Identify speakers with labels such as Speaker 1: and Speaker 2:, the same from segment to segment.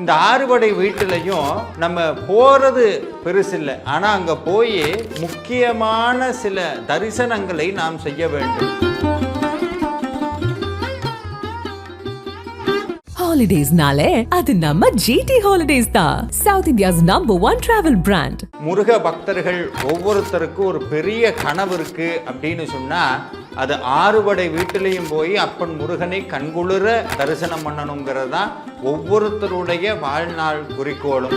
Speaker 1: இந்த ஆறுபடை வீட்டிலையும் நம்ம போகிறது பெருசில்லை. ஆனால் அங்கே போய் முக்கியமான சில தரிசனங்களை நாம் செய்ய வேண்டும்.
Speaker 2: ஹாலிடேஸ்னாலே அது நம்ம ஜிடி ஹாலிடேஸ் தான். South India's number one travel brand
Speaker 1: Muruga பக்தர்கள் ஒவ்வொருத்தருக்கும் ஒரு பெரிய கனவு இருக்கு அப்படின்னு சொன்னா அது ஆறுபடை வீட்டிலையும் போய் அப்பன் முருகனை கண்குளிர தரிசனம் பண்ணணுங்கிறது தான் ஒவ்வொருத்தருடைய வாழ்நாள் குறிக்கோளும்.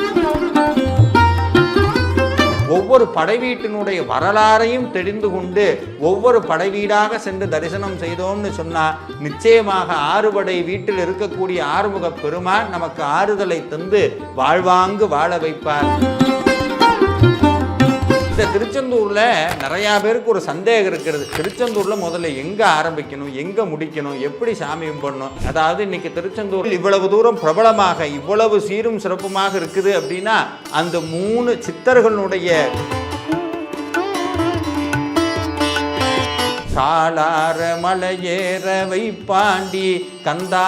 Speaker 1: ஒவ்வொரு படைவீட்டினுடைய வரலாறையும் தெரிந்து கொண்டு ஒவ்வொரு படைவீடாக சென்று தரிசனம் செய்தோம்னு சொன்னா நிச்சயமாக ஆறுபடை வீட்டில் இருக்கக்கூடிய ஆறுமுக பெருமான் நமக்கு ஆறுதலை தந்து வாழ்வாங்கு வாழ வைப்பார். இந்த திருச்செந்தூர்ல நிறைய பேருக்கு ஒரு சந்தேகம் இருக்கிறது. திருச்செந்தூர்ல முதல்ல எங்க ஆரம்பிக்கணும்? எங்க முடிக்கணும்? எப்படி சாமி கும்பிடணும்? அதாவது இன்னைக்கு திருச்செந்தூர் இவ்வளவு தூரம் பிரபலமாக இவ்வளவு சீரும் சிறப்புமாக இருக்குது அப்படின்னா அந்த மூணு சித்தர்களுடைய காலார மலையேற வைப்பாண்டி கந்தா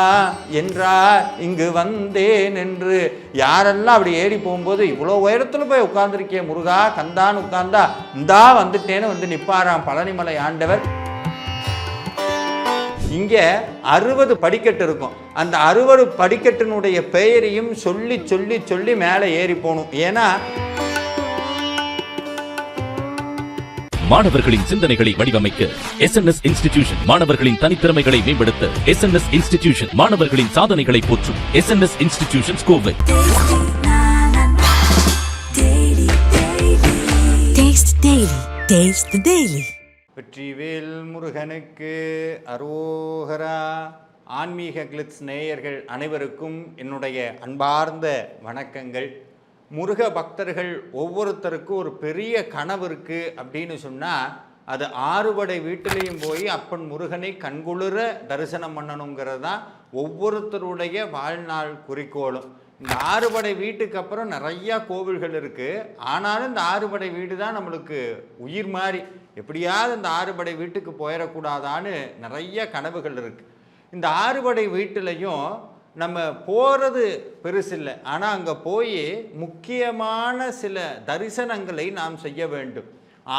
Speaker 1: என்றா இங்கு வந்தேன் என்று யாரெல்லாம் அப்படி ஏறி போகும்போது இவ்வளோ உயரத்தில் போய் உட்கார்ந்துருக்கே முருகா கந்தான்னு உட்கார்ந்தா இந்தா வந்துட்டேன்னு வந்து நிப்பாராம் பழனிமலை ஆண்டவர். இங்கே அறுபது படிக்கட்டு இருக்கும். அந்த அறுபது படிக்கட்டினுடைய பெயரையும் சொல்லி சொல்லி சொல்லி மேலே ஏறி போகணும். ஏன்னா
Speaker 3: மாணவர்களின் சிந்தனைகளை வடிவமைக்க எஸ் என் எஸ் இன்ஸ்டிடியூஷன் மாணவர்களின் தனித்திறமைகளை மேம்படுத்த எஸ் என் எஸ் இன்ஸ்டிடியூஷன் மாணவர்களின் சாதனைகளை போற்றும் S N S institution Kovai
Speaker 4: Taste Daily. Taste the Daily.
Speaker 1: வெற்றிவேல் முருகனுக்கு அரோகரா ஆன்மீக கிளிட்ஸ் நேயர்கள் அனைவருக்கும் என்னுடைய அன்பார்ந்த வணக்கங்கள் முருக பக்தர்கள் ஒவ்வொருத்தருக்கும் ஒரு பெரிய கனவு இருக்கு அப்படின்னு சொன்னால் அது ஆறுபடை வீட்டிலையும் போய் அப்பன் முருகனை கண்குளிர தரிசனம் பண்ணணுங்கிறது தான் ஒவ்வொருத்தருடைய வாழ்நாள் குறிக்கோளும். இந்த ஆறுபடை வீட்டுக்கு அப்புறம் நிறையா கோவில்கள் இருக்குது ஆனாலும் இந்த ஆறுபடை வீடு தான் நம்மளுக்கு உயிர் மாதிரி. எப்படியாவது இந்த ஆறுபடை வீட்டுக்கு போயிடக்கூடாதான்னு நிறைய கனவுகள் இருக்குது இந்த ஆறுபடை வீட்டிலையும் நம்ம போகிறது பெருசில்லை ஆனால் அங்கே போய் முக்கியமான சில தரிசனங்களை நாம் செய்ய வேண்டும்.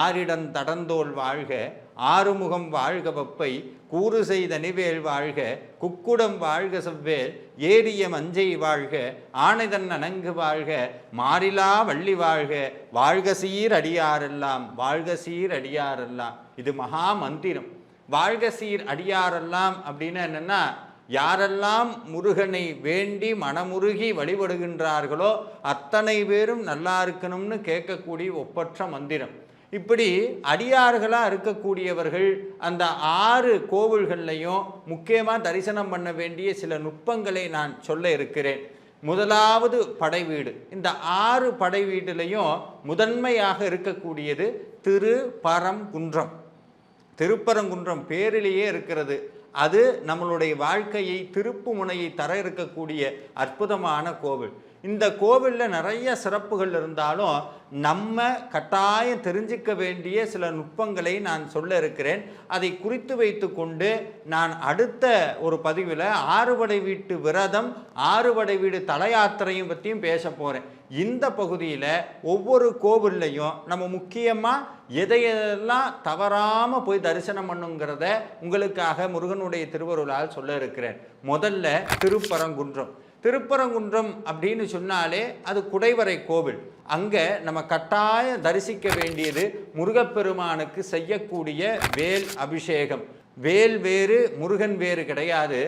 Speaker 1: ஆரிடம் தடந்தோல் வாழ்க ஆறுமுகம் வாழ்க வப்பை கூறு செய்த நிவேல் வாழ்க குக்குடம் வாழ்க செவ்வேல் ஏரிய மஞ்சை வாழ்க ஆனைதன் அணங்கு வாழ்க மாறிலா வள்ளி வாழ்க வாழ்க சீர் அடியாரெல்லாம் வாழ்க சீர் அடியாரெல்லாம் இது மகா மந்திரம். வாழ்க சீர் அடியாரெல்லாம் அப்படின்னு என்னென்னா யாரெல்லாம் முருகனை வேண்டி மனமுருகி வழிபடுகின்றார்களோ அத்தனை பேரும் நல்லா இருக்கணும்னு கேட்கக்கூடிய ஒப்பற்ற மந்திரம். இப்படி அடியார்களாக இருக்கக்கூடியவர்கள் அந்த ஆறு கோவில்கள்லையும் முக்கியமாக தரிசனம் பண்ண வேண்டிய சில நுட்பங்களை நான் சொல்ல இருக்கிறேன். முதலாவது படை வீடு. இந்த ஆறு படை வீடுலையும் முதன்மையாக இருக்கக்கூடியது திருப்பரங்குன்றம். திருப்பரங்குன்றம் பேரிலேயே இருக்கிறது. அது நம்மளுடைய வாழ்க்கையை திருப்பு முனையை தர இருக்கக்கூடிய அற்புதமான கோவில். இந்த கோவிலில் நிறைய சிறப்புகள் இருந்தாலும் நம்ம கட்டாயம் தெரிஞ்சிக்க வேண்டிய சில நுட்பங்களை நான் சொல்ல இருக்கிறேன். அதை குறித்து வைத்து கொண்டு நான் அடுத்த ஒரு பதிவில் ஆறுபடை வீட்டு விரதம் ஆறுபடை வீடு தலையாத்திரையும் பற்றியும் பேச போகிறேன் இந்த பகுதியில் ஒவ்வொரு கோவில்லையும் நம்ம முக்கியமாக எதையெல்லாம் தவறாமல் போய் தரிசனம் பண்ணுங்கிறத உங்களுக்காக முருகனுடைய திருவருளால் சொல்ல இருக்கிறேன். முதல்ல திருப்பரங்குன்றம். திருப்பரங்குன்றம் அப்படின்னு சொன்னாலே அது குடைவரை கோவில். அங்கே நம்ம கட்டாயம் தரிசிக்க வேண்டியது முருகப்பெருமானுக்கு செய்யக்கூடிய வேல் அபிஷேகம். வேல் வேறு முருகன் வேறு கிடையாது.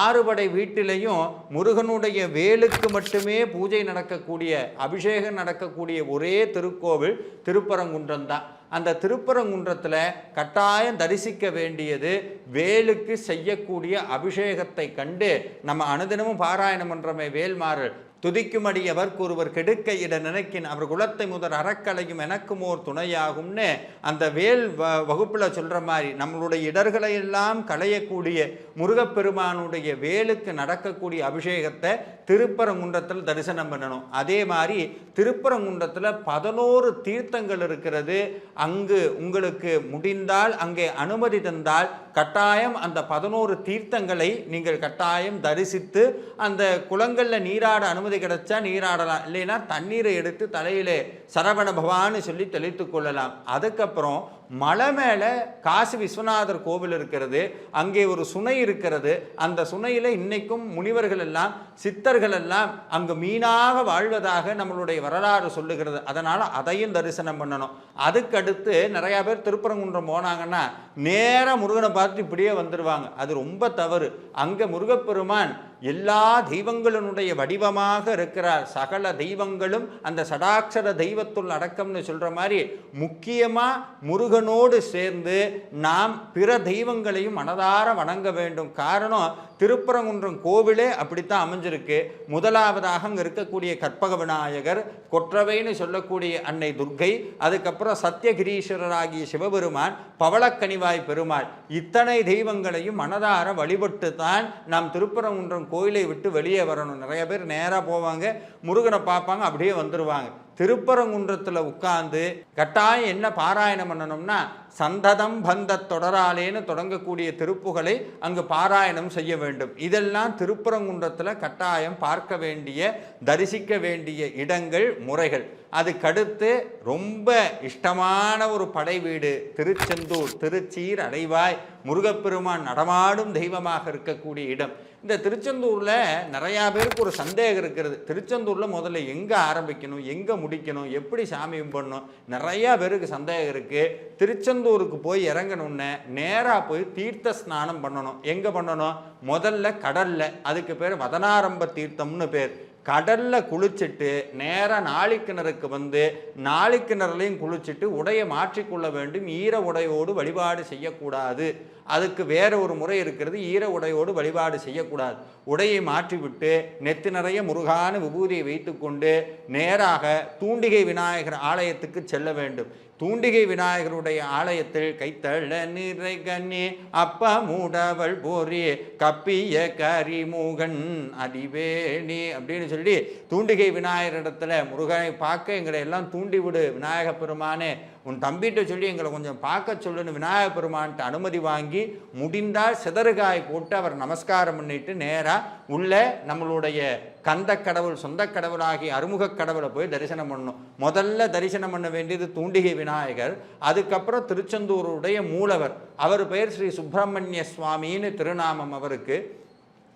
Speaker 1: ஆறுபடை வீட்டிலையும் முருகனுடைய வேலுக்கு மட்டுமே பூஜை நடக்கக்கூடிய அபிஷேகம் நடக்கக்கூடிய ஒரே திருக்கோவில் திருப்பரங்குன்றம் தான். அந்த திருப்பரங்குன்றத்தில் கட்டாயம் தரிசிக்க வேண்டியது வேலுக்கு செய்யக்கூடிய அபிஷேகத்தை கண்டு நம்ம அனுதினமும் பாராயணம் பண்ணுறமே வேல்மாறு துதிக்குமடி எவர்க்கு ஒருவர் கெடுக்க இட நினைக்கின் அவர் குலத்தை முதல் அறக்கலையும் எனக்கும் ஓர் துணையாகும்னு. அந்த வேல் வ வகுப்பில் சொல்கிற மாதிரி நம்மளுடைய இடர்களை எல்லாம் களையக்கூடிய முருகப்பெருமானுடைய வேலுக்கு நடக்கக்கூடிய அபிஷேகத்தை திருப்பரங்குன்றத்தில் தரிசனம் பண்ணணும். அதே மாதிரி திருப்பரங்குன்றத்தில் பதினோரு தீர்த்தங்கள் இருக்கிறது. அங்கு உங்களுக்கு முடிந்தால் அங்கே அனுமதி தந்தால் கட்டாயம் அந்த பதினோரு தீர்த்தங்களை நீங்கள் கட்டாயம் தரிசித்து அந்த குளங்களில் நீராட அனுமதி கிடைச்சா நீராடலாம். இல்லைன்னா தண்ணீரை எடுத்து தலையிலே சரவண பவான்னு சொல்லி தெளித்து கொள்ளலாம். அதுக்கப்புறம் மலை மேலே காசி விஸ்வநாதர் கோவில் இருக்கிறது அங்கே ஒரு சுனை இருக்கிறது. அந்த சுனையில் இன்னைக்கும் முனிவர்கள் எல்லாம் சித்தர்கள் எல்லாம் அங்கு மீனாக வாழ்வதாக நம்மளுடைய வரலாறு சொல்லுகிறது. அதனால் அதையும் தரிசனம் பண்ணணும். அதுக்கடுத்து நிறையா பேர் திருப்பரங்குன்றம் போனாங்கன்னா நேராக முருகனை பார்த்து இப்படியே வந்துடுவாங்க அது ரொம்ப தவறு. அங்கே முருகப்பெருமான் எல்லா தெய்வங்களினுடைய வடிவமாக இருக்கிறார். சகல தெய்வங்களும் அந்த சடாட்சர தெய்வத்துள் அடக்கம்னு சொல்கிற மாதிரி முக்கியமாக முருகனோடு சேர்ந்து நாம் பிற தெய்வங்களையும் மனதார வணங்க வேண்டும். காரணம் திருப்பரங்குன்றம் கோவிலே அப்படித்தான் அமைஞ்சிருக்கு. முதலாவதாக அங்கே இருக்கக்கூடிய கற்பக விநாயகர் கொற்றவைன்னு சொல்லக்கூடிய அன்னை துர்க்கை அதுக்கப்புறம் சத்தியகிரீஸ்வரராகிய சிவபெருமான் பவளக்கனிவாய் பெருமாள். இத்தனை தெய்வங்களையும் மனதார வழிபட்டு தான் நாம் திருப்பரங்குன்றம் கோயிலை விட்டு வெளியே வரணும். நிறைய பேர் நேராக போவாங்க முருகனை பார்ப்பாங்க அப்படியே வந்துடுவாங்க திருப்பரங்குன்றத்தில் உட்கார்ந்து கட்டாயம் என்ன பாராயணம் பண்ணணும்னா சந்ததம் பந்த தொடராலேன்னு தொடங்கக்கூடிய திருப்புகளை அங்கு பாராயணம் செய்ய வேண்டும். இதெல்லாம் திருப்பரங்குன்றத்தில் கட்டாயம் பார்க்க வேண்டிய தரிசிக்க வேண்டிய இடங்கள் முறைகள். அதுக்கடுத்து ரொம்ப இஷ்டமான ஒரு படை வீடு திருச்செந்தூர் திருச்சீர் அடைவாய் முருகப்பெருமான் நடமாடும் தெய்வமாக இருக்கக்கூடிய இடம். இந்த திருச்செந்தூரில் நிறையா பேருக்கு ஒரு சந்தேகம் இருக்கிறது. திருச்செந்தூரில் முதல்ல எங்கே ஆரம்பிக்கணும்? எங்கே முடிக்கணும்? எப்படி சாமி கும்பிடணும்? நிறையா பேருக்கு சந்தேகம் இருக்குது திருச்செந்தூருக்கு போய் இறங்கணுன்னே நேராக போய் தீர்த்த ஸ்நானம் பண்ணணும். எங்கே பண்ணணும்? முதல்ல கடலில். அதுக்கு பேர் வதனாரம்ப தீர்த்தம்னு பேர். கடல்ல குளிச்சுட்டு நேராக நாளிக்கிணறுக்கு வந்து நாளிக்கிணறுலையும் குளிச்சுட்டு உடையை மாற்றிக்கொள்ள வேண்டும். ஈர உடையோடு வழிபாடு செய்யக்கூடாது. அதுக்கு வேற ஒரு முறை இருக்கிறது. ஈர உடையோடு வழிபாடு செய்யக்கூடாது. உடையை மாற்றிவிட்டு நெத்து நிறைய முருகான விபூதியை வைத்துக்கொண்டு நேராக தூண்டிகை விநாயகர் ஆலயத்துக்கு செல்ல வேண்டும். தூண்டிகை விநாயகருடைய ஆலயத்தில் கைத்தள்ள நிறை கண்ணி அப்ப மூடவள் போரி கப்பிய கரிமூகன் அடிவேணி அப்படின்னு சொல்லி தூண்டிகை விநாயகரிடத்துல முருகனை பார்க்க எங்களை எல்லாம் தூண்டிவிடு விநாயக பெருமானே உன் தம்பிகிட்ட சொல்லி எங்களை கொஞ்சம் பார்க்க சொல்லுன்னு விநாயகப் பெருமான்ட்டு அனுமதி வாங்கி முடிந்தால் சிதறுகாய் போட்டு அவர் நமஸ்காரம் பண்ணிட்டு நேராக உள்ளே நம்மளுடைய கந்த கடவுள் சொந்த கடவுளாகி அறுமுக கடவுளை போய் தரிசனம் பண்ணணும். முதல்ல தரிசனம் பண்ண வேண்டியது தூண்டிகை விநாயகர் அதுக்கப்புறம் திருச்செந்தூருடைய மூலவர். அவர் பெயர் ஸ்ரீ சுப்பிரமணிய சுவாமின்னு திருநாமம் அவருக்கு.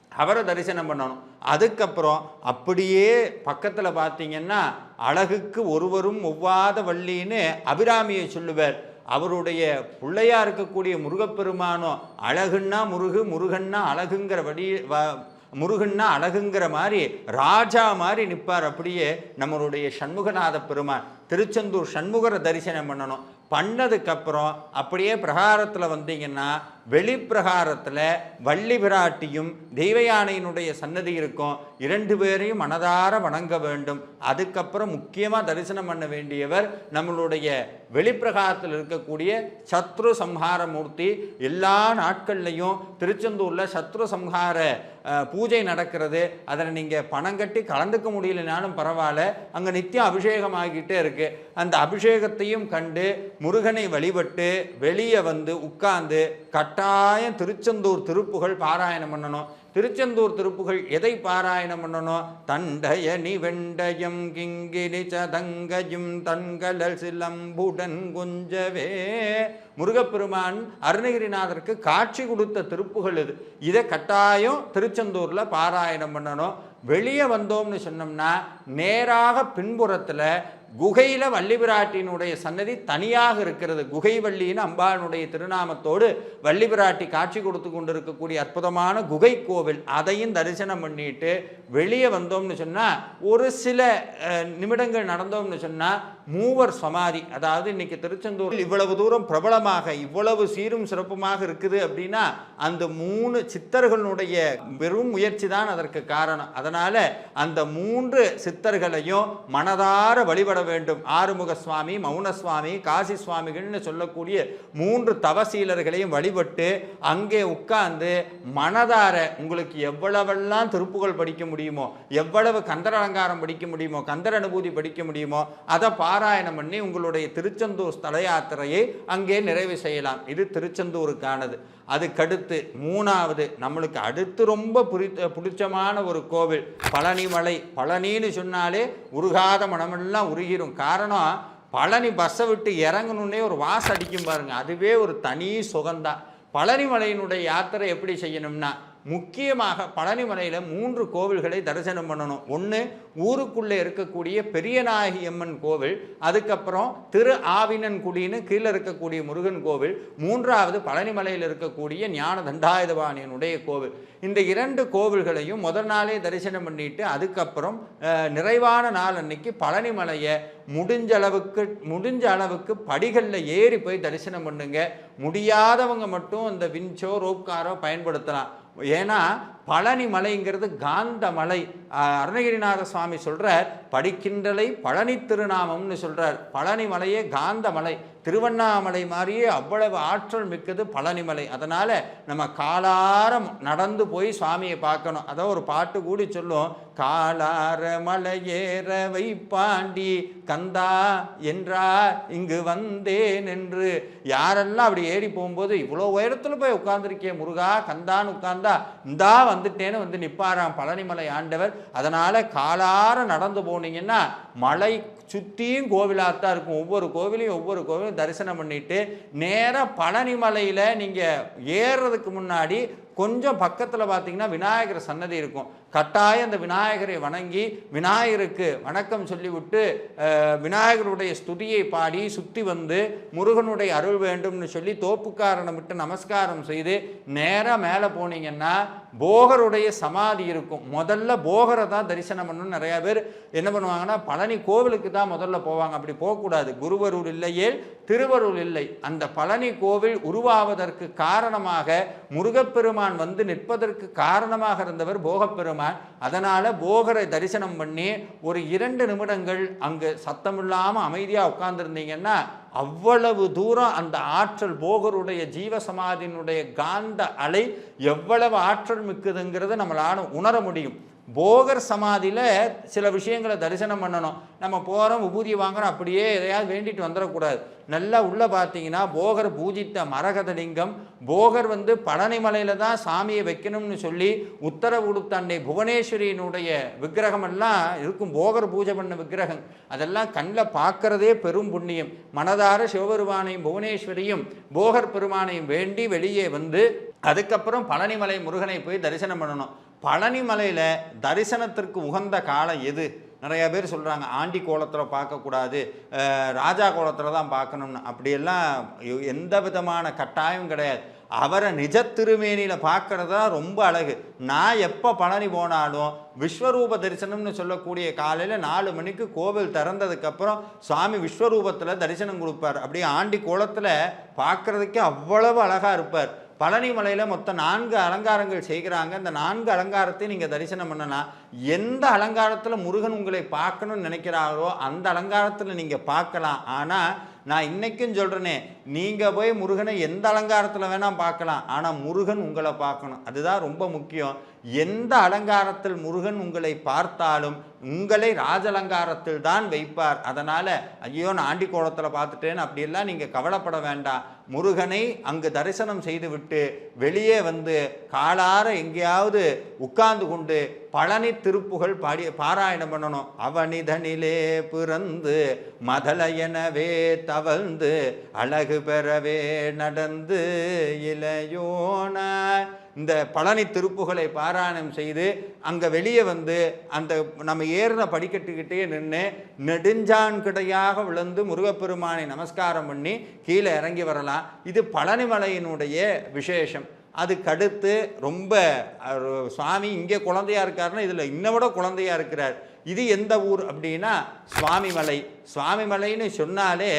Speaker 1: அவரை தரிசனம் பண்ணணும். அதுக்கப்புறம் அப்படியே பக்கத்தில் பார்த்தீங்கன்னா அழகுக்கு ஒருவரும் ஒவ்வாத வள்ளின்னு அபிராமியை சொல்லுவார். அவருடைய பிள்ளையாக இருக்கக்கூடிய முருகப்பெருமானோ அழகுன்னா முருகு முருகன்னா அழகுங்கிற வடி வ- முருகன்னா அழகுங்கிற மாதிரி ராஜா மாதிரி நிற்பார் அப்படியே நம்மளுடைய சண்முகநாத பெருமான். திருச்செந்தூர் சண்முகரை தரிசனம் பண்ணணும். பண்ணதுக்கப்புறம் அப்படியே பிரகாரத்தில் வந்தீங்கன்னா வெளிப்பிரகாரத்தில் வள்ளி பிராட்டியும் தெய்வ யானையினுடைய சன்னதி இருக்கும். இரண்டு பேரையும் மனதார வணங்க வேண்டும். அதுக்கப்புறம் முக்கியமாக தரிசனம் பண்ண வேண்டியவர் நம்மளுடைய வெளிப்பிரகாரத்தில் இருக்கக்கூடிய சத்ரு சம்ஹார மூர்த்தி எல்லா நாட்கள்லையும் திருச்செந்தூரில் சத்ரு சம்ஹார பூஜை நடக்கிறது. அதில் நீங்கள் பணம் கட்டி கலந்துக்க முடியலனாலும் பரவாயில்ல. அங்கே நித்தியம் அபிஷேகம் ஆகிட்டே இருக்குது அந்த அபிஷேகத்தையும் கண்டு முருகனை வழிபட்டு வெளியே வந்து உட்கார்ந்து கட்டாயம் திருச்செந்தூர் திருப்புகழ் பாராயணம் பண்ணணும். திருச்செந்தூர் திருப்புகள் எதை பாராயணம் பண்ணணும்? தண்டயனி வெண்டயம் கிங்கினி சதங்கஜும் தன்கலல் சிலம்புடன் குஞ்சவே. முருகப்பெருமான் அருணகிரிநாதருக்கு காட்சி கொடுத்த திருப்புகள் இது. இதை கட்டாயம் திருச்செந்தூரில் பாராயணம் பண்ணணும். வெளியே வந்தோம்னு சொன்னோம்னா நேராக பின்புறத்தில் குகையில் வள்ளிபிராட்டினுடைய சன்னதி தனியாக இருக்கிறது. குகை வள்ளின்னு அம்பாளுடைய திருநாமத்தோடு வள்ளிபிராட்டி காட்சி கொடுத்து கொண்டிருக்கக்கூடிய அற்புதமான குகை கோவில் அதையும் தரிசனம் பண்ணிட்டு வெளியே வந்தோம்னு சொன்னால் ஒரு சில நிமிடங்கள் நடந்தோம்னு சொன்னால் மூவர் சமாதி அதாவது இன்னைக்கு திருச்செந்தூர் இவ்வளவு தூரம் பிரபலமாக இவ்வளவு சீரும் சிறப்புமாக இருக்குது அப்படின்னா அந்த மூணு சித்தர்களுடைய வெறும் முயற்சி தான் அதற்கு காரணம். அதனால் அந்த மூன்று சித்தர்களையும் மனதார வழிபட வேண்டும். ஆறுமுக சுவாமி மௌன சுவாமி காசி சுவாமிகள்னு சொல்லக்கூடிய மூன்று தவசீலர்களையும் வழிபட்டு அங்கே உட்கார்ந்து மனதார உங்களுக்கு எவ்வளவெல்லாம் திருப்புகள் படிக்க முடியுமோ எவ்வளவு கந்தர் அலங்காரம் படிக்க முடியுமோ கந்தர் அனுபூதி படிக்க முடியுமோ அதை பாராயணம் பண்ணி உங்களுடைய திருச்செந்தூர் ஸ்தல யாத்திரையை அங்கே நிறைவு செய்யலாம். இது திருச்செந்தூருக்கானது. அதுக்கடுத்து மூணாவது நம்மளுக்கு அடுத்து ரொம்ப பிடித்த பிடிச்சமான ஒரு கோவில் பழனிமலை. பழனின்னு சொன்னாலே உருகாத மனமெல்லாம் உருகிரும். காரணம் பழனி பஸ்ஸை விட்டு இறங்கணுன்னே ஒரு வாசம் அடிக்கும் பாருங்கள் அதுவே ஒரு தனி சுகந்தான் பழனிமலையினுடைய யாத்திரை எப்படி செய்யணும்னா முக்கியமாக பழனிமலையில் மூன்று கோவில்களை தரிசனம் பண்ணணும். ஒன்று ஊருக்குள்ளே இருக்கக்கூடிய பெரியநாயகி அம்மன் கோவில் அதுக்கப்புறம் திரு ஆவினன்குடின்னு கீழே இருக்கக்கூடிய முருகன் கோவில் மூன்றாவது பழனிமலையில் இருக்கக்கூடிய ஞான தண்டாயுதபாணியனுடைய கோவில். இந்த இரண்டு கோவில்களையும் முதல் நாளே தரிசனம் பண்ணிட்டு அதுக்கப்புறம் நிறைவான நாள் அன்னைக்கு பழனிமலையை முடிஞ்ச அளவுக்கு முடிஞ்ச அளவுக்கு படிகளில் ஏறி போய் தரிசனம் பண்ணுங்க. முடியாதவங்க மட்டும் அந்த விஞ்சோ ரோப்காரோ பயன்படுத்தலாம். ஏன்னா பழனி மலைங்கிறது காந்த மலை அருணகிரிநாத சுவாமி சொல்கிறார் படிக்கின்றலை பழனி திருநாமம்னு சொல்கிறார் பழனி மலையே காந்த மலை திருவண்ணாமலை மாதிரியே அவ்வளவு ஆற்றல் மிக்கது பழனிமலை. அதனால் நம்ம காலாரம் நடந்து போய் சுவாமியை பார்க்கணும். அதான் ஒரு பாட்டு கூடி சொல்லும் காலார மலையேற வைப்பாண்டி கந்தா என்றார் இங்கு வந்தேன் என்று. யாரெல்லாம் அப்படி ஏறி போகும்போது இவ்வளோ உயரத்தில் போய் உட்கார்ந்திருக்கே முருகா கந்தான்னு உட்கார்ந்தா இந்தா வந்துட்டேன்னு வந்து நிப்பாராம் பழனிமலை ஆண்டவர். அதனால காலார நடந்து போனீங்கன்னா மலை சுற்றியும் கோவிலாகத்தான் இருக்கும். ஒவ்வொரு கோவிலையும் ஒவ்வொரு கோவிலையும் தரிசனம் பண்ணிட்டு நேராக பழனிமலையில் நீங்கள் ஏறுறதுக்கு முன்னாடி கொஞ்சம் பக்கத்தில் பார்த்தீங்கன்னா விநாயகர் சன்னதி இருக்கும். கட்டாயம் அந்த விநாயகரை வணங்கி விநாயகருக்கு வணக்கம் சொல்லிவிட்டு விநாயகருடைய ஸ்துதியை பாடி சுற்றி வந்து முருகனுடைய அருள் வேண்டும்னு சொல்லி தோப்புக்காரனை விட்டு நமஸ்காரம் செய்து நேராக மேலே போனீங்கன்னா போகருடைய சமாதி இருக்கும். முதல்ல போகரை தான் தரிசனம் பண்ணணும் நிறைய பேர் என்ன பண்ணுவாங்கன்னா பழனி கோவிலுக்கு தான் முதல்ல போவாங்க. அப்படி போகக்கூடாது. குருவருள் இல்லையே திருவருள் இல்லை. அந்த பழனி கோவில் உருவாவதற்கு காரணமாக முருகப்பெருமான் வந்து நிற்பதற்கு காரணமாக இருந்தவர் போகப்பெருமான். அதனால் போகரை தரிசனம் பண்ணி ஒரு இரண்டு நிமிடங்கள் அங்கு சத்தமில்லாமல் அமைதியாக உட்கார்ந்துருந்தீங்கன்னா அவ்வளவு தூரம் அந்த ஆற்றல் போகருடைய ஜீவசமாதியினுடைய காந்த அலை எவ்வளவு ஆற்றல் மிக்குதுங்கிறத நம்மளால் உணர முடியும். போகர் சமாதியில் சில விஷயங்களை தரிசனம் பண்ணணும். நம்ம போகிறோம் விபூதி வாங்குறோம் அப்படியே எதையாவது வேண்டிட்டு வந்துடக்கூடாது. நல்லா உள்ளே பார்த்தீங்கன்னா போகர் பூஜித்த மரகதலிங்கம் போகர் வந்து பழனிமலையில் தான் சாமியை வைக்கணும்னு சொல்லி உத்தரவு கொடுத்த அன்னை புவனேஸ்வரியினுடைய விக்கிரகம் எல்லாம் இருக்கும். போகர் பூஜை பண்ண விக்கிரகம். அதெல்லாம் கண்ணில் பார்க்கறதே பெரும் புண்ணியம். மனதார சிவபெருமானையும் புவனேஸ்வரியும் போகர் பெருமானையும் வேண்டி வெளியே வந்து அதுக்கப்புறம் பழனிமலை முருகனை போய் தரிசனம் பண்ணணும். பழனிமலையில் தரிசனத்திற்கு உகந்த காலம் எது? நிறைய பேர் சொல்கிறாங்க ஆண்டி கோலத்தில் பார்க்கக்கூடாது ராஜா கோலத்தில் தான் பார்க்கணும்னு. அப்படியெல்லாம் எந்த விதமான கட்டாயம் கிடையாது. அவரை நிஜ திருமேனியில் பார்க்கறது தான் ரொம்ப அழகு. நான் எப்போ பழனி போனாலும் விஸ்வரூப தரிசனம்னு சொல்லக்கூடிய காலையில் நாலு மணிக்கு கோவில் திறந்ததுக்கப்புறம் சுவாமி விஸ்வரூபத்தில் தரிசனம் கொடுப்பார். அப்படியே ஆண்டி கோலத்தில் பார்க்கறதுக்கே அவ்வளவு அழகாக இருப்பார். பழனி மலையில் மொத்தம் நான்கு அலங்காரங்கள் செய்கிறாங்க. இந்த நான்கு அலங்காரத்தை நீங்கள் தரிசனம் பண்ணலாம் எந்த அலங்காரத்தில் முருகன் உங்களை பார்க்கணும்னு நினைக்கிறாரோ அந்த அலங்காரத்தில் நீங்கள் பார்க்கலாம். ஆனால் நான் இன்றைக்கும் சொல்கிறேனே நீங்கள் போய் முருகனை எந்த அலங்காரத்தில் வேணால் பார்க்கலாம். ஆனால் முருகன் உங்களை பார்க்கணும். அதுதான் ரொம்ப முக்கியம். எந்த அலங்காரத்தில் முருகன் உங்களை பார்த்தாலும் உங்களை ராஜலங்காரத்தில் தான் வைப்பார். அதனால் ஐயோ நான் ஆண்டி கோலத்தில் பார்த்துட்டேன்னு அப்படியெல்லாம் நீங்கள் கவலைப்பட வேண்டாம். முருகனை அங்கு தரிசனம் செய்துவிட்டு வெளியே வந்து காலார எங்கேயாவது உட்கார்ந்து கொண்டு பழனி திருப்புகழ் பாடி பாராயணம் பண்ணணும். அவனிதனிலே பிறந்து மதல எனவே தவழ்ந்து அழகு பெறவே நடந்து இளையோனாய் இந்த பழனி திருப்புகளை பாராயணம் செய்து அங்கே வெளியே வந்து அந்த நம்ம ஏறின படிக்கட்டுக்கிட்டே நின்று நெடுஞ்சான் கிடையாக விழுந்து முருகப்பெருமானை நமஸ்காரம் பண்ணி கீழே இறங்கி வரலாம். இது பழனிமலையினுடைய விசேஷம். அதுக்கடுத்து ரொம்ப சுவாமி இங்கே குழந்தையா இருக்காருன்னா இதில் இன்னை விட குழந்தையா இருக்கிறார். இது எந்த ஊர் அப்படின்னா சுவாமிமலை சுவாமிமலைன்னு சொன்னாலே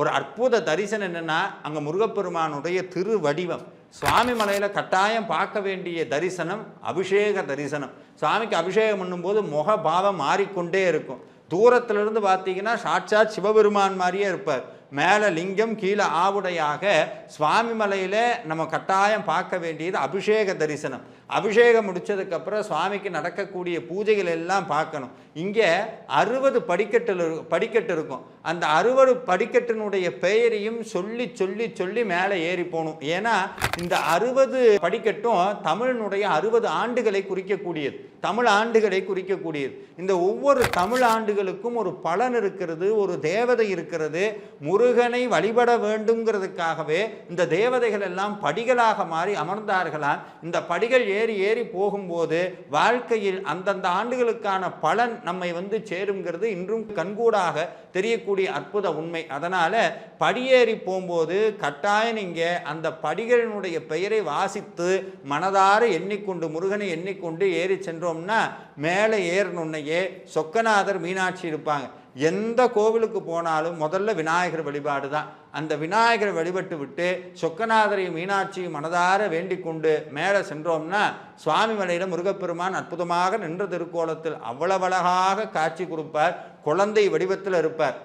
Speaker 1: ஒரு அற்புத தரிசனம் என்னன்னா அங்கே முருகப்பெருமானுடைய திருவடிவம். சுவாமி மலையில் கட்டாயம் பார்க்க வேண்டிய தரிசனம் அபிஷேக தரிசனம். சுவாமிக்கு அபிஷேகம் பண்ணும்போது முக பாவம் மாறிக்கொண்டே இருக்கும். தூரத்திலிருந்து பார்த்தீங்கன்னா சாட்சாத் சிவபெருமான் மாதிரியே இருப்பார். மேலே லிங்கம் கீழே ஆவுடையாக சுவாமி மலையில் நம்ம கட்டாயம் பார்க்க வேண்டியது அபிஷேக தரிசனம். அபிஷேகம் முடிச்சதுக்கப்புறம் சுவாமிக்கு நடக்கக்கூடிய பூஜைகள் எல்லாம் பார்க்கணும். இங்கே அறுபது படிக்கட்டில் இரு- படிக்கட்டு இருக்கும். அந்த அறுபது படிக்கட்டினுடைய பெயரையும் சொல்லி சொல்லி சொல்லி மேலே ஏறி போகணும். ஏன்னா இந்த அறுபது படிக்கட்டும் தமிழனுடைய அறுபது ஆண்டுகளை குறிக்கக்கூடியது. தமிழ் ஆண்டுகளை குறிக்கக்கூடியது. இந்த ஒவ்வொரு தமிழ் ஆண்டுகளுக்கும் ஒரு பலன் இருக்கிறது ஒரு தேவதை இருக்கிறது முருகனை வழிபட வேண்டுங்கிறதுக்காகவே இந்த தேவதைகள் எல்லாம் படிகளாக மாறி அமர்ந்தார்களாம் இந்த படிகள் ஏறி ஏறி போகும்போது வாழ்க்கையில் அந்தந்த ஆண்டுகளுக்கான பலன் நம்மை வந்து சேருங்கிறது இன்றும் கண்கூடாக தெரியக்கூடிய அற்புத உண்மை. அதனால் படியேறி போகும்போது கட்டாயம் நீங்கள் அந்த படிகளினுடைய பெயரை வாசித்து மனதார எண்ணிக்கொண்டு முருகனை எண்ணிக்கொண்டு ஏறி சென்றோம்னா மேலே ஏறணுன்னையே சொக்கநாதர் மீனாட்சி இருப்பாங்க. எந்த கோவிலுக்கு போனாலும் முதல்ல விநாயகர் வழிபாடு தான். அந்த விநாயகரை வழிபட்டு விட்டு சொக்கநாதரையும் மீனாட்சியும் மனதார வேண்டிக் கொண்டு மேலே சென்றோம்னா சுவாமி மலையில் முருகப்பெருமான் அற்புதமாக நின்ற திருக்கோலத்தில் அவ்வளவு அழகாக காட்சி கொடுப்பார். குழந்தை வடிவத்தில் இருப்பார்.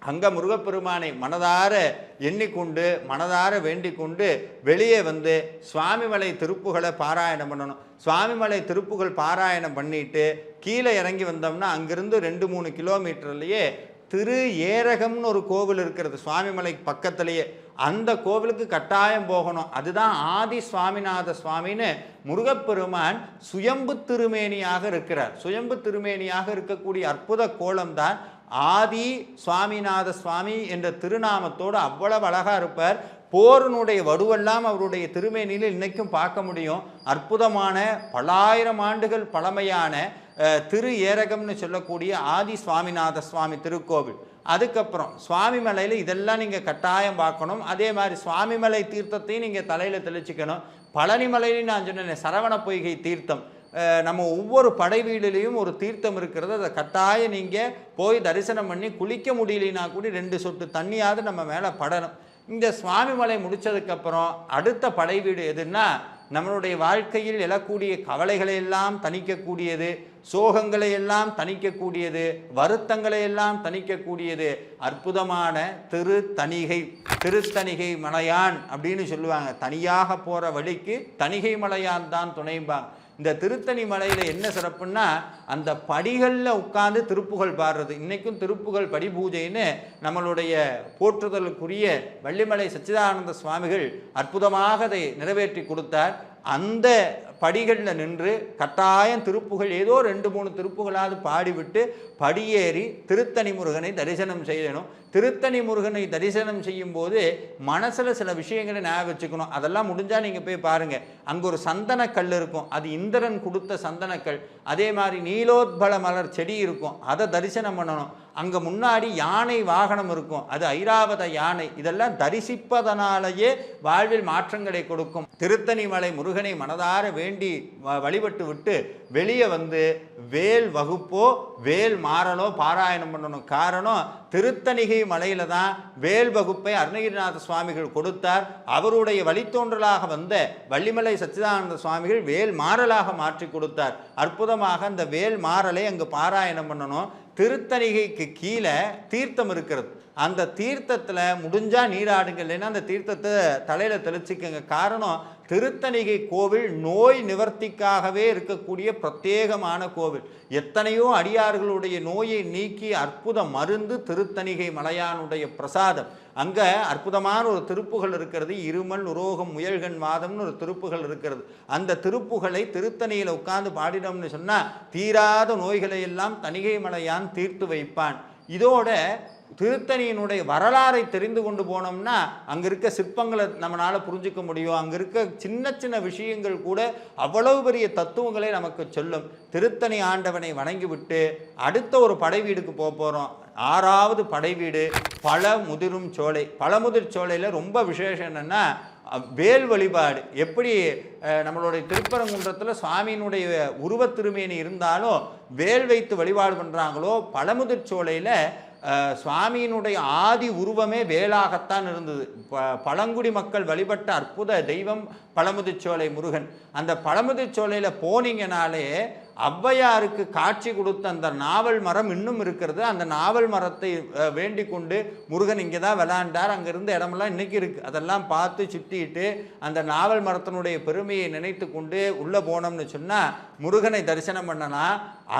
Speaker 1: அங்க முருகப்பெருமானை மனதார எண்ணிக்கொண்டு மனதார வேண்டிக் கொண்டு வெளியே வந்து சுவாமிமலை திருப்புகளை பாராயணம் பண்ணணும். சுவாமிமலை திருப்புகள் பாராயணம் பண்ணிட்டு கீழே இறங்கி வந்தோம்னா அங்கிருந்து ரெண்டு மூணு கிலோமீட்டர்லயே திரு ஏரகம்னு ஒரு கோவில் இருக்கிறது சுவாமிமலை பக்கத்திலேயே. அந்த கோவிலுக்கு கட்டாயம் போகணும். அதுதான் ஆதி சுவாமிநாத சுவாமின்னு முருகப்பெருமான் சுயம்பு திருமேனியாக இருக்கிறார். சுயம்பு திருமேனியாக இருக்கக்கூடிய அற்புத கோலம்தான் ஆதி சுவாமிநாத சுவாமி என்ற திருநாமத்தோடு அவ்வளவு அழகாக இருப்பார். போரினுடைய வடுவெல்லாம் அவருடைய திருமேனியில் இன்னைக்கும் பார்க்க முடியும். அற்புதமான பல்லாயிரம் ஆண்டுகள் பழமையான திரு ஏரகம்னு சொல்லக்கூடிய ஆதி சுவாமிநாத சுவாமி திருக்கோவில். அதுக்கப்புறம் சுவாமி மலையில் இதெல்லாம் நீங்கள் கட்டாயம் பார்க்கணும். அதே மாதிரி சுவாமிமலை தீர்த்தத்தையும் நீங்கள் தலையில் தெளிச்சிக்கணும். பழனிமலையிலையும் நான் சொன்னேன் சரவண பொய்கை தீர்த்தம். நம்ம ஒவ்வொரு படை வீடுலேயும் ஒரு தீர்த்தம் இருக்கிறது. அதை கட்டாயம் நீங்கள் போய் தரிசனம் பண்ணி குளிக்க முடியலைன்னா கூட ரெண்டு சொட்டு தண்ணியாவது நம்ம மேலே படணும். இந்த சுவாமிமலை முடிச்சதுக்கப்புறம் அடுத்த படை வீடு எதுன்னா நம்மளுடைய வாழ்க்கையில் எழக்கூடிய கவலைகளை எல்லாம் தணிக்கக்கூடியது சோகங்களை எல்லாம் தணிக்கக்கூடியது வருத்தங்களை எல்லாம் தணிக்கக்கூடியது அற்புதமான திருத்தணிகை திருத்தணிகை மலையான் அப்படின்னு சொல்லுவாங்க. தனியாக போகிற வழிக்கு தணிகை மலையான் தான் துணைம்பாங்க. இந்த திருத்தணி மலையில் என்ன சிறப்புன்னா அந்த படிகளில் உட்கார்ந்து திருப்புகள் பாடுறது. இன்றைக்கும் திருப்புகள் படி பூஜைன்னு நம்மளுடைய போற்றுதலுக்குரிய வள்ளிமலை சச்சிதானந்த சுவாமிகள் அற்புதமாக அதை நிறைவேற்றி கொடுத்தார். அந்த படிகளில் நின்று கட்டாயம் திருப்புகள் ஏதோ ரெண்டு மூணு திருப்புகளாவது பாடிவிட்டு படியேறி திருத்தணி முருகனை தரிசனம் செய்யணும். திருத்தணி முருகனை தரிசனம் செய்யும்போது மனசில் சில விஷயங்களை ஞாபகம் வச்சுக்கணும். அதெல்லாம் முடிஞ்சால் நீங்கள் போய் பாருங்கள் அங்கே ஒரு சந்தனக்கல் இருக்கும். அது இந்திரன் கொடுத்த சந்தனக்கல் அதே மாதிரி நீலோத்பல மலர் செடி இருக்கும். அதை தரிசனம் பண்ணணும். அங்கே முன்னாடி யானை வாகனம் இருக்கும். அது ஐராவத யானை. இதெல்லாம் தரிசிப்பதனாலேயே வாழ்வில் மாற்றங்களை கொடுக்கும். திருத்தணி மலை முருகனை மனதார வேண்டி வ- வழிபட்டு விட்டு வெளியே வந்து வேல் வகுப்போ வேல் மாறலோ பாராயணம் பண்ணணும். காரணம் திருத்தணிகை மலையில் தான் வேல் வகுப்பை அருணகிரிநாத சுவாமிகள் கொடுத்தார். அவருடைய வழித்தோன்றலாக வந்த வள்ளிமலை சச்சிதானந்த சுவாமிகள் வேல் மாறலாக மாற்றி கொடுத்தார். அற்புதமாக அந்த வேல் மாறலை அங்கு பாராயணம் பண்ணணும். திருத்தணிகைக்கு கீழே தீர்த்தம் இருக்கிறது. அந்த தீர்த்தத்தில் முடிஞ்சால் நீராடுங்க இல்லைன்னா அந்த தீர்த்தத்தை தலையில் தெளிச்சிக்கங்க. காரணம் திருத்தணிகை கோவில் நோய் நிவர்த்திக்காகவே இருக்கக்கூடிய பிரத்யேகமான கோவில். எத்தனையோ அடியார்களுடைய நோயை நீக்கி அற்புத மருந்து திருத்தணிகை மலையானுடைய பிரசாதம். அங்கே அற்புதமான ஒரு திருப்புகள் இருக்கிறது. இருமல் உரோகம் முயல்கண் மாதம்னு ஒரு திருப்புகள் இருக்கிறது. அந்த திருப்புகளை திருத்தணியில் உட்கார்ந்து பாடினோம்னு சொன்னால் தீராத நோய்களை எல்லாம் தணிகை மலையான் தீர்த்து வைப்பான். இதோட திருத்தணியினுடைய வரலாறை தெரிந்து கொண்டு போனோம்னா அங்கே இருக்க சிற்பங்களை நம்மளால் புரிஞ்சுக்க முடியும். அங்கே இருக்க சின்ன சின்ன விஷயங்கள் கூட அவ்வளவு பெரிய தத்துவங்களை நமக்கு சொல்லும். திருத்தணி ஆண்டவனை வணங்கிவிட்டு அடுத்த ஒரு படை வீடுக்கு போக போகிறோம் ஆறாவது படை வீடு பல முதிரும் சோலை. பழமுதிர் சோலையில் ரொம்ப விசேஷம் என்னென்னா வேல் வழிபாடு. எப்படி நம்மளுடைய திருப்பரங்குன்றத்தில் சுவாமியினுடைய உருவத் திருமேனி இருந்தாலும் வேல் வைத்து வழிபாடு பண்ணுறாங்களோ பழமுதிர் சோலையில் சுவாமியினுடைய ஆதி உருவமே வேலாகத்தான் இருந்தது. ப பழங்குடி மக்கள் வழிபட்ட அற்புத தெய்வம் பழமுதிர்ச்சோலை முருகன். அந்த பழமுதிர்ச்சோலையில் போனீங்கனாலே ஔவையாருக்கு காட்சி கொடுத்த அந்த நாவல் மரம் இன்னும் இருக்கிறது. அந்த நாவல் மரத்தை வேண்டி கொண்டு முருகன் இங்கே தான் விளாண்டார். அங்கே இருந்த இடமெல்லாம் இன்னைக்கு இருக்குது அதெல்லாம் பார்த்து சுற்றிட்டு அந்த நாவல் மரத்தினுடைய பெருமையை நினைத்து கொண்டு உள்ளே போனோம்னு சொன்னால் முருகனை தரிசனம் பண்ணனா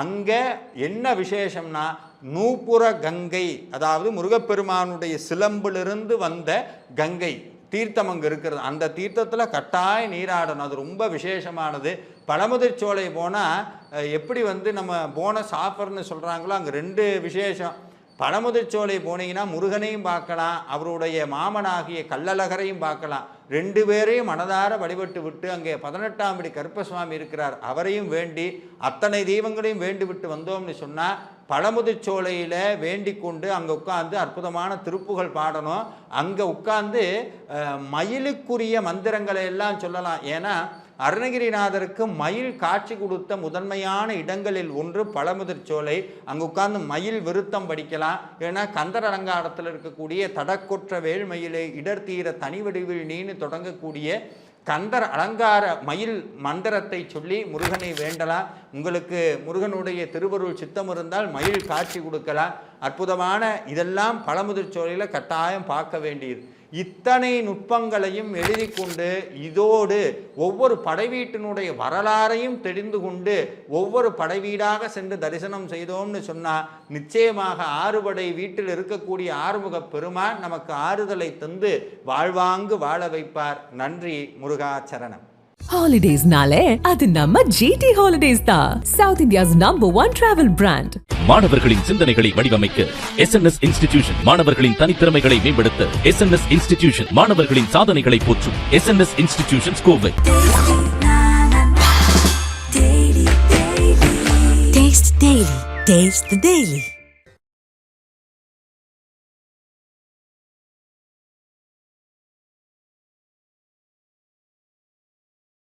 Speaker 1: அங்கே என்ன விசேஷம்னா நூப்புற கங்கை அதாவது முருகப்பெருமானுடைய சிலம்பிலிருந்து வந்த கங்கை. தீர்த்தம் அங்கே இருக்கிறது. அந்த தீர்த்தத்தில் கட்டாய நீராடணும். அது ரொம்ப விசேஷமானது. பழமுதிர் சோலை போனால் எப்படி வந்து நம்ம போனஸ் ஆஃபர்னு சொல்கிறாங்களோ அங்கே ரெண்டு விசேஷம். பழமுதிர்ச்சோலை போனீங்கன்னா முருகனையும் பார்க்கலாம். அவருடைய மாமனாகிய கள்ளழகரையும் பார்க்கலாம். ரெண்டு பேரையும் மனதார வழிபட்டு விட்டு அங்கே பதினெட்டாம் படி கருப்பசுவாமி இருக்கிறார். அவரையும் வேண்டி அத்தனை தெய்வங்களையும் வேண்டி விட்டு வந்தோம்னு சொன்னால் பழமுதிர்ச்சோலையில் வேண்டிக் கொண்டு அங்கே உட்காந்து அற்புதமான திருப்புகள் பாடணும். அங்கே உட்காந்து மயிலுக்குரிய மந்திரங்களை எல்லாம் சொல்லலாம். ஏன்னா அருணகிரிநாதருக்கு மயில் காட்சி கொடுத்த முதன்மையான இடங்களில் ஒன்று பழமுதிர்ச்சோலை. அங்கே உட்கார்ந்து மயில் விருத்தம் படிக்கலாம். ஏன்னா கந்தர் அலங்காரத்தில் இருக்கக்கூடிய தடக்கொற்ற வேல்மயிலை இடர்தீர தனி வடிவில் நீனு தொடங்கக்கூடிய கந்தர் அலங்கார மயில் மந்திரத்தை சொல்லி முருகனை வேண்டலாம் உங்களுக்கு முருகனுடைய திருவருள் சித்தம் இருந்தால் மயில் காட்சி கொடுக்கலாம். அற்புதமான இதெல்லாம் பழமுதிர்ச்சோலையில் கட்டாயம் பார்க்க வேண்டியது. இத்தனை நுட்பங்களையும் எழுதி கொண்டு இதோடு ஒவ்வொரு படைவீட்டினுடைய வரலாறையும் தெரிந்து கொண்டு ஒவ்வொரு படைவீடாக சென்று தரிசனம் செய்தோம்னு சொன்னால் நிச்சயமாக ஆறுபடை வீட்டில் இருக்கக்கூடிய ஆறுமுக பெருமான் நமக்கு ஆறுதலை தந்து வாழ்வாங்கு வாழ வைப்பார். நன்றி முருகாச்சரணம்
Speaker 2: ஹாலிடேஸ்னாலே அது நம்ம ஜிடி ஹாலிடேஸ் தான் south India's number one travel brand
Speaker 3: மாணவர்களின் சிந்தனைகளை வடிவமைக்க எஸ்என்எஸ் இன்ஸ்டிடியூஷன் மாணவர்களின் தனித்திறமைகளை மேம்படுத்த எஸ்என்எஸ் இன்ஸ்டிடியூஷன் மாணவர்களின் சாதனைகளை போற்றும் SNS institution Kovai
Speaker 4: Taste Daily. Taste the Daily.